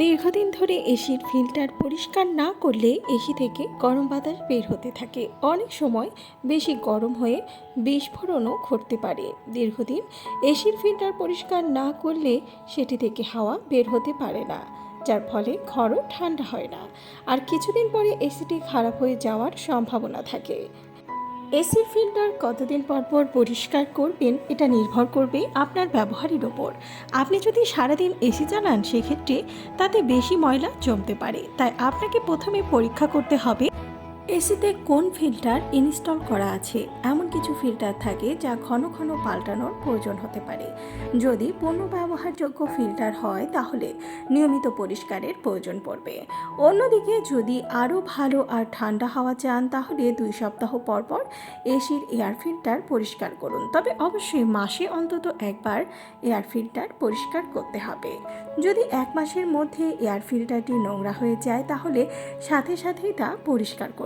দীর্ঘদিন ধরে এসির ফিল্টার পরিষ্কার না করলে এসি থেকে গরম বাতাস বের হতে থাকে। অনেক সময় বেশি গরম হয়ে বিস্ফোরণও ঘটতে পারে। দীর্ঘদিন এসির ফিল্টার পরিষ্কার না করলে সেটি থেকে হাওয়া বের হতে পারে না, যার ফলে ঘরও ঠান্ডা হয় না। আর কিছুদিন পরে এসিটি খারাপ হয়ে যাওয়ার সম্ভাবনা থাকে। এসির ফিল্টার কতদিন পর পর পরিষ্কার করবেন এটা নির্ভর করবে আপনার ব্যবহারের ওপর। আপনি যদি সারাদিন এসি চালান, সেক্ষেত্রে তাতে বেশি ময়লা জমতে পারে। তাই আপনাকে প্রথমে পরীক্ষা করতে হবে এসিতে কোন ফিল্টার ইনস্টল করা আছে? এমন কিছু ফিল্টার থাকে যা ঘন ঘন পাল্টানোর প্রয়োজন হতে পারে। যদি পুনঃ ব্যবহারযোগ্য ফিল্টার হয়, তাহলে নিয়মিত পরিষ্কারের প্রয়োজন পড়বে। অন্যদিকে, যদি আরও ভালো আর ঠান্ডা হাওয়া চান, তাহলে দুই সপ্তাহ পর পর এসির এয়ার ফিল্টার পরিষ্কার করুন। তবে অবশ্যই মাসে অন্তত একবার এয়ার ফিল্টার পরিষ্কার করতে হবে। যদি এক মাসের মধ্যে এয়ার ফিল্টারটি নোংরা হয়ে যায়, তাহলে সাথে সাথেই তা পরিষ্কার